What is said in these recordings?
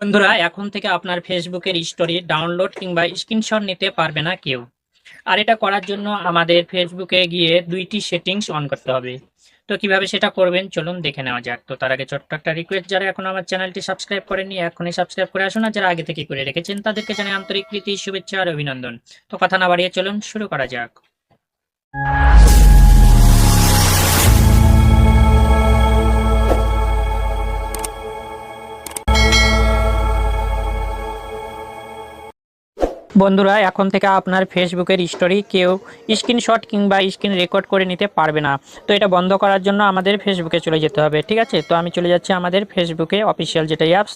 বন্ধুরা, এখন থেকে আপনার ফেসবুকের স্টোরি ডাউনলোড কিংবা স্ক্রিনশট নিতে পারবে না কেউ। আর এটা করার জন্য আমাদের ফেসবুকে গিয়ে দুইটি সেটিংস অন করতে হবে। তো কীভাবে সেটা করবেন, চলুন দেখে নেওয়া যাক। তো তার আগে ছোট্ট একটা রিকোয়েস্ট যারা এখন আমার চ্যানেলটি সাবস্ক্রাইব করেনি এখনই সাবস্ক্রাইব করে আসুন। আর যারা আগে থেকে করে রেখেছেন, তাদেরকে জানাই আন্তরিক প্রীতি, শুভেচ্ছা আর অভিনন্দন। তো কথা না বাড়িয়ে চলুন, শুরু করা যাক। বন্ধুরা, এখন থেকে আপনার ফেসবুকের স্টোরি কেউ স্ক্রিনশট কিংবা স্ক্রিন রেকর্ড করে নিতে পারবে না। তো এটা বন্ধ করার জন্য আমাদের ফেসবুকে চলে যেতে হবে, ঠিক আছে? তো আমি চলে যাচ্ছি আমাদের ফেসবুকে অফিসিয়াল যেটা অ্যাপস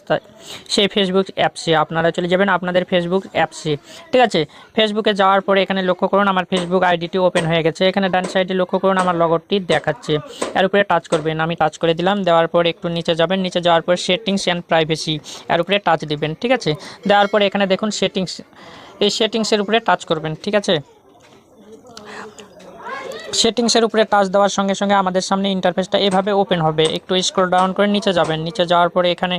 সেই ফেসবুক অ্যাপসে আপনারা চলে যাবেন আপনাদের ফেসবুক অ্যাপসে ঠিক আছে? ফেসবুকে যাওয়ার পরে এখানে লক্ষ্য করুন, আমার ফেসবুক আইডিটি ওপেন হয়ে গেছে। এখানে ডান সাইডে লক্ষ্য করুন, আমার লগরটি দেখাচ্ছে। এর উপরে টাচ করবেন, আমি টাচ করে দিলাম। দেওয়ার পর একটু নিচে যাবেন। নিচে যাওয়ার পর সেটিংস অ্যান্ড প্রাইভেসি এর উপরে টাচ দিবেন, ঠিক আছে? দেওয়ার পরে এখানে দেখুন সেটিংস এই সেটিংসের উপরে টাচ করবেন, ঠিক আছে? সেটিংসের উপরে টাচ দেওয়ার সঙ্গে সঙ্গে আমাদের সামনে ইন্টারফেসটা এভাবে ওপেন হবে। একটু স্ক্রল ডাউন করে নিচে যাবেন। নিচে যাওয়ার পরে এখানে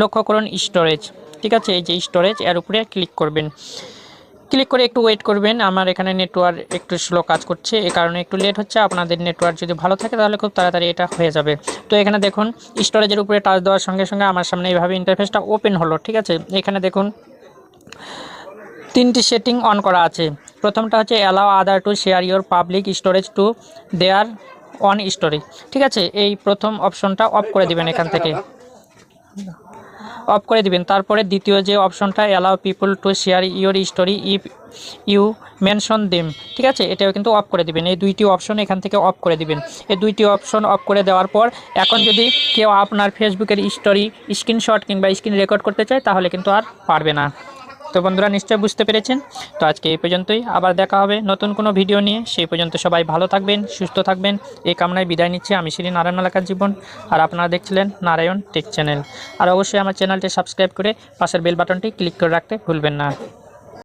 লক্ষ্য করুন স্টোরেজ ঠিক আছে? এই যে স্টোরেজ এর উপরে ক্লিক করবেন। ক্লিক করে একটু ওয়েট করবেন। আমার এখানে নেটওয়ার্ক একটু স্লো কাজ করছে, এ কারণে একটু লেট হচ্ছে। আপনাদের নেটওয়ার্ক যদি ভালো থাকে তাহলে খুব তাড়াতাড়ি এটা হয়ে যাবে। তো এখানে দেখুন স্টোরেজের উপরে টাচ দেওয়ার সঙ্গে সঙ্গে আমার সামনে এইভাবে ইন্টারফেসটা ওপেন হলো, ঠিক আছে? এখানে দেখুন তিনটি সেটিং অন করা আছে। প্রথমটা হচ্ছে allow other to share your public stories to their own story ঠিক আছে? এই প্রথম অপশনটা অফ করে দিবেন এখান থেকে। অফ করে দিবেন। তারপরে দ্বিতীয় যে অপশনটা allow people to share your story if you mention them ঠিক আছে? এটাও কিন্তু অফ করে দিবেন। এই দুইটি অপশন এখান থেকে অফ করে দিবেন। এই দুইটি অপশন অফ করে দেওয়ার পর, এখন যদি কেউ আপনার ফেসবুকের স্টোরি স্ক্রিনশট কিংবা স্ক্রিন রেকর্ড করতে চায়, তাহলে কিন্তু আর পারবে না। তো বন্ধুরা নিশ্চয় বুঝতে পেরেছেন। তো আজকে এই পর্যন্তই। আবার দেখা হবে নতুন কোনো ভিডিও নিয়ে। সেই পর্যন্ত সবাই ভালো থাকবেন, সুস্থ থাকবেন। এই কামনায় বিদায় নিচ্ছি। আমি শ্রী নারায়ণ এলাকার জীবন। আর আপনারা দেখছিলেন নারায়ণ টেক চ্যানেল। আর অবশ্যই আমার চ্যানেলটি সাবস্ক্রাইব করে পাশের বেল বাটনটি ক্লিক করে রাখতে ভুলবেন না।